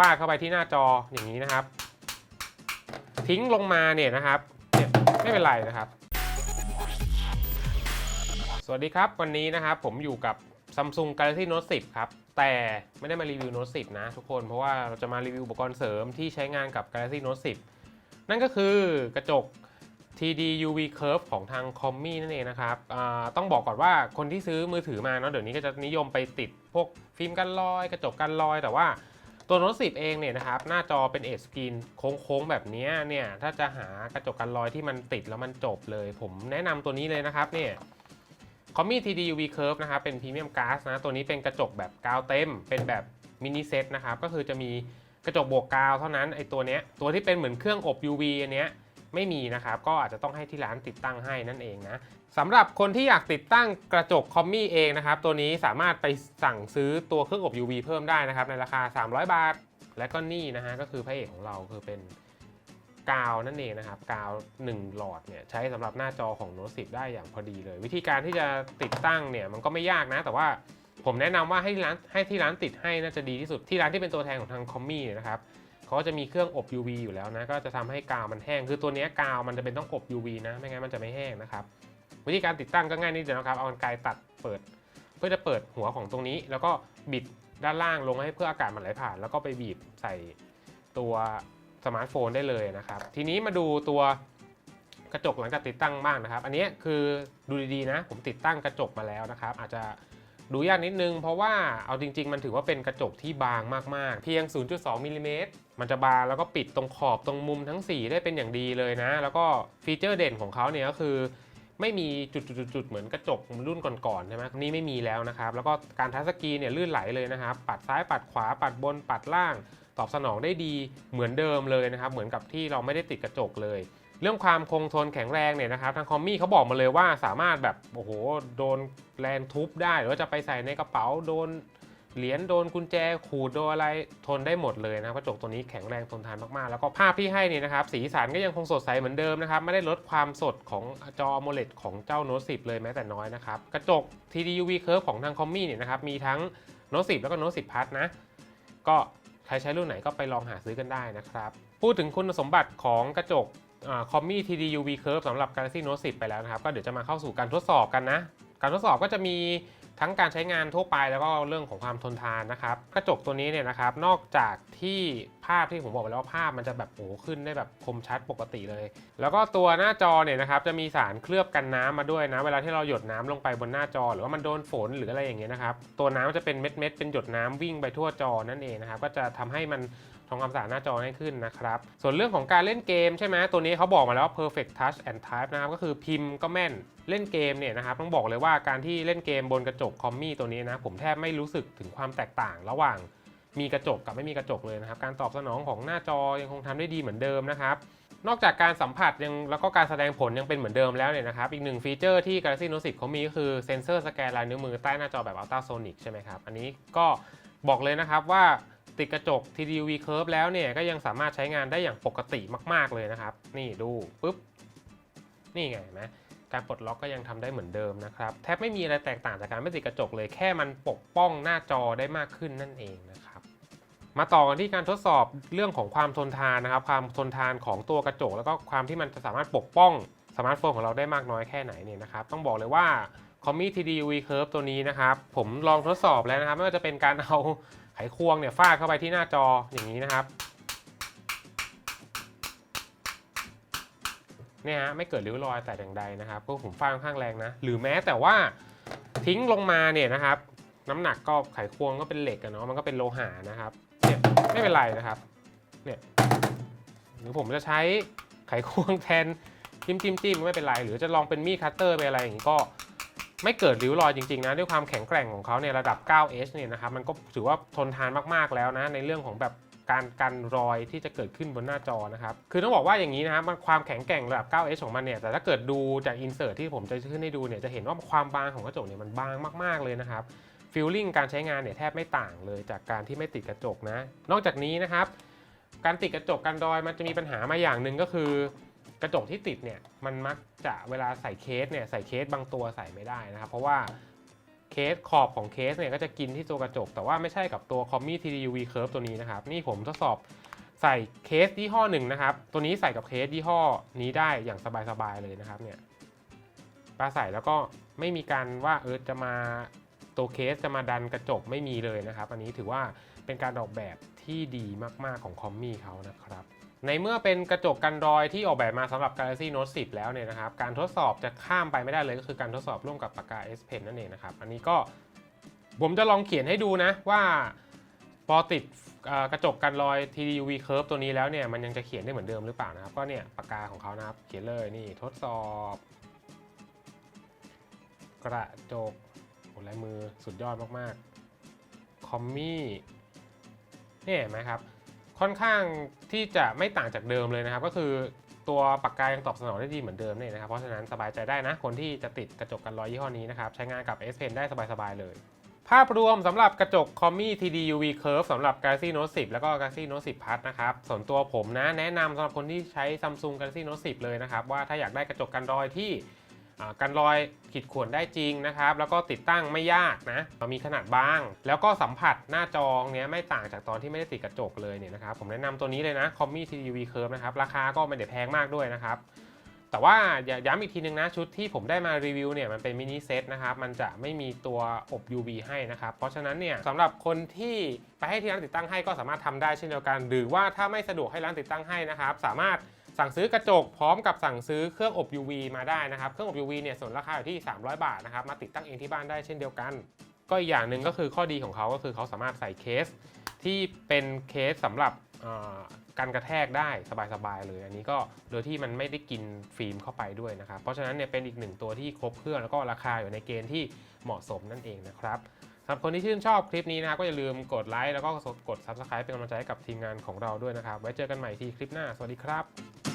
ฟาดเข้าไปที่หน้าจออย่างนี้นะครับ ทิ้งลงมาเนี่ยนะครับเนี่ยไม่เป็นไรนะครับ สวัสดีครับวันนี้นะครับผมอยู่กับ Samsung Galaxy Note 10 ครับ แต่ไม่ได้มารีวิว Note 10 นะทุกคนเพราะว่าเราจะมารีวิวอุปกรณ์เสริมที่ใช้งานกับ Galaxy Note 10 นั่นก็คือกระจก TD UV Curve ของทาง c o m m i นั่นเองนะครับต้องบอกก่อนว่าคนที่ซื้อมือถือมาเนาะเดี๋ยวนี้ก็จะนิยมไปติดพวกฟิล์มกันรอย กระจกกันรอยแต่ว่า ตัว Note 10 เองเนี่ยนะครับหน้าจอเป็นเอสกรีนโค้งๆ แบบนี้เนี่ยถ้าจะหากระจกกันรอยที่มันติดแล้วมันจบเลย ผมแนะนำตัวนี้เลยนะครับเนี่ย c o m m i TD UV Curve นะครับเป็นพรีเมียมก๊าซนะตัวนี้เป็นกระจกแบบกาวเต็ม เป็นแบบมินิเซตนะครับก็คือจะมีกระจกบวกกาวเท่านั้นไอตัวเนี้ยตัวที่เป็นเหมือนเครื่องอบ UV อันเนี้ยไม่มีนะครับ ก็อาจจะต้องให้ที่ร้านติดตั้งให้นั่นเองนะ สำหรับคนที่อยากติดตั้งกระจกคอมมี่เองนะครับ ตัวนี้สามารถไปสั่งซื้อตัวเครื่องอบ UV เพิ่มได้นะครับ ในราคา 300 บาท และก็นี่นะฮะก็คือพระเอกของเราคือเป็นกาวนั่นเองนะครับ กาว 1 หลอดเนี่ยใช้สำหรับหน้าจอของ Note 10ได้อย่างพอดีเลย วิธีการที่จะติดตั้งเนี่ยมันก็ไม่ยากนะ แต่ว่าผมแนะนำว่าให้ร้านให้ที่ร้านติดให้น่าจะดีที่สุดที่ร้านที่เป็นตัวแทนของทางคอมมี่นะครับเขาก็จะมีเครื่องอบ UV อยู่แล้วนะก็จะทำให้กาวมันแห้ง คือตัวนี้กาวมันจะเป็นต้องอบ UV นะไม่งั้นมันจะไม่แห้งนะครับ วิธีการติดตั้งก็ง่ายนิดเดียวนะครับ เอากรรไกรตัดเปิด เพื่อจะเปิดหัวของตรงนี้ แล้วก็บิดด้านล่างลงให้เพื่ออากาศมันไหลผ่าน แล้วก็ไปบีบใส่ตัวสมาร์ทโฟนได้เลยนะครับ ทีนี้มาดูตัวกระจกหลังจากติดตั้งบ้างนะครับ อันนี้คือดูดีๆนะ ผมติดตั้งกระจกมาแล้วนะครับ อาจจะดูยากนิดนึง เพราะว่าเอาจริง ๆ มันถือว่าเป็นกระจกที่บางมากๆ เพียง 0.2มิลลิเมตรมันจะบางแล้วก็ปิดตรงขอบตรงมุมทั้ง 4 ได้เป็นอย่างดีเลยนะ แล้วก็ฟีเจอร์เด่นของเขาเนี่ยก็คือ ไม่มีจุดๆๆเหมือนกระจกรุ่นก่อนๆใช่ไหมนี่ไม่มีแล้วนะครับ แล้วก็การทัชสกรีนเนี่ยลื่นไหลเลยนะครับ ปัดซ้ายปัดขวาปัดบนปัดล่าง ตอบสนองได้ดีเหมือนเดิมเลยนะครับ เหมือนกับที่เราไม่ได้ติดกระจกเลย เรื่องความคงทนแข็งแรงเนี่ยนะครับทางคอมมี่เขาบอกมาเลยว่าสามารถแบบโอ้โหโดนแรงทุบได้หรือว่าจะไปใส่ในกระเป๋าโดน เหรียญโดนกุญแจขูดโดนอะไรทนได้หมดเลยนะครับกระจกตัวนี้แข็งแรงทนทานมากๆ แล้วก็ภาพที่ให้นี่นะครับสีสันก็ยังคงสดใสเหมือนเดิมนะครับไม่ได้ลดความสดของจอ AMOLED ของเจ้า Note 10 เลยแม้แต่น้อยนะครับกระจก TDUV Curve ของทางคอมมี่เนี่ยนะครับมีทั้ง Note 10 แล้วก็ Note 10 Plus นะก็ใครใช้รุ่นไหนก็ไปลองหาซื้อกันได้นะครับพูดถึงคุณสมบัติของกระจกคอมมี่ TD UV Curve สำหรับ Galaxy Note 10 ไปแล้วนะครับ ก็เดี๋ยวจะมาเข้าสู่การทดสอบกันนะ การทดสอบก็จะมี ทั้งการใช้งานทั่วไปแล้วก็เรื่องของความทนทานนะครับ กระจกตัวนี้เนี่ยนะครับ นอกจากที่ภาพที่ผมบอกไปแล้วว่าภาพมันจะแบบโอ้ขึ้นได้แบบคมชัดปกติเลย แล้วก็ตัวหน้าจอเนี่ยนะครับจะมีสารเคลือบกันน้ำมาด้วยนะ เวลาที่เราหยดน้ำลงไปบนหน้าจอ หรือว่ามันโดนฝนหรืออะไรอย่างเงี้ยนะครับตัวน้ำจะเป็นเม็ดๆเป็นหยดน้ำวิ่งไปทั่วจอนั่นเองนะครับก็จะทำให้มันทำความสะอาดหน้าจอให้ขึ้นนะครับ ส่วนเรื่องของการเล่นเกมใช่ไหมตัวนี้เขาบอกมาแล้วว่า perfect touch and type นะครับ ก็คือพิมพ์ก็แม่นเล่นเกมเนี่ยนะครับ ต้องบอกเลยว่าการที่เล่นเกมบนกระจกคอมมี่ตัวนี้นะ ผมแทบไม่รู้สึกถึงความแตกต่างระหว่าง มีกระจกกับไม่มีกระจกเลยนะครับ การตอบสนองของหน้าจอยังคงทำได้ดีเหมือนเดิมนะครับ นอกจากการสัมผัสยังแล้วก็การแสดงผลยังเป็นเหมือนเดิมแล้วเนี่ยนะครับ อีกหนึ่งฟีเจอร์ที่ Galaxy Note 10เขามีก็คือเซ็นเซอร์สแกนลายนิ้วมือใต้หน้าจอแบบ ultrasonic ใช่ไหมครับ อันนี้ก็บอกเลยนะครับว่าติดกระจก TDUV Curve แล้วเนี่ยก็ยังสามารถใช้งานได้อย่างปกติมาก ๆเลยนะครับ นี่ดูปุ๊บ นี่ไงนไหมการปลดล็อกก็ยังทำได้เหมือนเดิมนะครับ แทบไม่มีอะไรแตกต่างจากการไม่ติดกระจกเลยแค่มันปกป้องหน้าจอได้มากขึ้นนั่นเองนะครับ มาต่อกันที่การทดสอบเรื่องของความทนทานนะครับ ความทนทานของตัวกระจก แล้วก็ความที่มันจะสามารถปกป้องสมาร์ทโฟนของเราได้มากน้อยแค่ไหนเนี่ยนะครับต้องบอกเลยว่า c o m m i TDUV Curve ตัวนี้นะครับผมลองทดสอบแล้วนะครับไม่ว่าจะเป็นการเอาไขควงเนี่ยฟาดเข้าไปที่หน้าจออย่างนี้นะครับเนี่ยฮะไม่เกิดริ้วรอยแต่อย่างใดนะครับเพราะผมฟาดค่อนข้างแรงนะ หรือแม้แต่ว่าทิ้งลงมาเนี่ยนะครับ น้ำหนักก็ไขควงก็เป็นเหล็กอะเนาะมันก็เป็นโลหะนะครับ ไม่เป็นไรนะครับเนี่ยหรือผมจะใช้ไขควงแทนจิ้มจิ้มจิ้มไม่เป็นไร หรือจะลองเป็นมีดคัตเตอร์ไปอะไรอย่างนี้ก็ไม่เกิดริ้วรอยจริงๆนะด้วยความแข็งแกร่งของเขาเนี่ยระดับ 9H เนี่ยนะครับมันก็ถือว่าทนทานมากๆแล้วนะในเรื่องของแบบการกันรอยที่จะเกิดขึ้นบนหน้าจอนะครับคือต้องบอกว่าอย่างนี้นะครับความแข็งแกร่งระดับ 9H ของมันเนี่ยแต่ถ้าเกิดดูจากอินเสิร์ตที่ผมจะขึ้นให้ดูเนี่ยจะเห็นว่าความบางของกระจกเนี่ยมันบางมากๆเลยนะครับ ฟีลลิ่งการใช้งานเนี่ยแทบไม่ต่างเลยจากการที่ไม่ติดกระจกนะ นอกจากนี้นะครับ การติดกระจกกันรอยมันจะมีปัญหามาอย่างหนึ่งก็คือกระจกที่ติดเนี่ยมันมักจะเวลาใส่เคสเนี่ยใส่เคสบางตัวใส่ไม่ได้นะครับ เพราะว่าเคสขอบของเคสเนี่ยก็จะกินที่ตัวกระจก แต่ว่าไม่ใช่กับตัว c o m m i TDUV Curve ตัวนี้นะครับ นี่ผมทดสอบใส่เคสยี่ห้อหนึ่งนะครับ ตัวนี้ใส่กับเคสยี่ห้อนี้ได้อย่างสบายๆเลยนะครับเนี่ยปลาใส่แล้วก็ไม่มีการว่าเออจะมา ตัวเคสจะมาดันกระจกไม่มีเลยนะครับ อันนี้ถือว่าเป็นการออกแบบที่ดีมากๆของคอมมี่เขานะครับในเมื่อเป็นกระจกกันรอยที่ออกแบบมาสำหรับ Galaxy Note 10 แล้วเนี่ยนะครับ การทดสอบจะข้ามไปไม่ได้เลยก็คือการทดสอบร่วมกับปากกา S Pen นั่นเองนะครับ อันนี้ก็ผมจะลองเขียนให้ดูนะว่า พอติดกระจกกันรอย TDUV Curve ตัวนี้แล้วเนี่ย มันยังจะเขียนได้เหมือนเดิมหรือเปล่านะครับ ก็เนี่ยปากกาของเขานะครับ เขียนเลยนี่ทดสอบ กระจก โอ้ลายมือสุดยอดมากๆ คอมมี่เนี่ยเห็นไหมครับ ค่อนข้างที่จะไม่ต่างจากเดิมเลยนะครับ ก็คือตัวปากกายังตอบสนองได้ดีเหมือนเดิมเนี่ยนะครับ เพราะฉะนั้นสบายใจได้นะ คนที่จะติดกระจกกันรอยยี่ห้อนี้นะครับ ใช้งานกับ S Pen ได้สบายๆเลย ภาพรวมสำหรับกระจก c o m m i TD UV Curve สำหรับ Galaxy Note 10 แล้วก็ Galaxy Note 10 Plus นะครับ ส่วนตัวผมนะ แนะนำสำหรับคนที่ใช้ Samsung Galaxy Note 10 เลยนะครับ ว่าถ้าอยากได้กระจกกันรอยที่ กันรอยขีดข่วนได้จริงนะครับ แล้วก็ติดตั้งไม่ยากนะมีขนาดบาง แล้วก็สัมผัสหน้าจอเนี้ยไม่ต่างจากตอนที่ไม่ได้ติดกระจกเลยเนี่ยนะครับ ผมแนะนำตัวนี้เลยนะ c o m m i TD UV Curve นะครับ ราคาก็ไม่ได้แพงมากด้วยนะครับ แต่ว่าอย่าย้ำอีกทีนึงนะชุดที่ผมได้มารีวิวเนี่ยมันเป็นมินิเซตนะครับ มันจะไม่มีตัวอบ UV ให้นะครับ เพราะฉะนั้นเนี่ยสำหรับคนที่ไปให้ที่ร้านติดตั้งให้ก็สามารถทำได้เช่นเดียวกัน หรือว่าถ้าไม่สะดวกให้ร้านติดตั้งให้นะครับ สามารถ สั่งซื้อกระจกพร้อมกับสั่งซื้อเครื่องอบ UV มาได้นะครับ เครื่องอบ UV เนี่ยส่วนราคาอยู่ที่ 300 บาทนะครับ มาติดตั้งเองที่บ้านได้เช่นเดียวกัน ก็อีกอย่างหนึ่งก็คือข้อดีของเขาก็คือเขาสามารถใส่เคสที่เป็นเคสสำหรับกันกระแทกได้สบายๆเลย อันนี้ก็โดยที่มันไม่ได้กินฟิล์มเข้าไปด้วยนะครับ เพราะฉะนั้นเนี่ยเป็นอีกหนึ่งตัวที่ครบเครื่องแล้วก็ราคาอยู่ในเกณฑ์ที่เหมาะสมนั่นเองนะครับ สำหรับคนที่ชื่นชอบคลิปนี้นะครับก็อย่าลืมกดไลค์แล้วก็กด Subscribe เป็นกำลังใจให้กับทีมงานของเราด้วยนะครับ ไว้เจอกันใหม่ที่คลิปหน้า สวัสดีครับ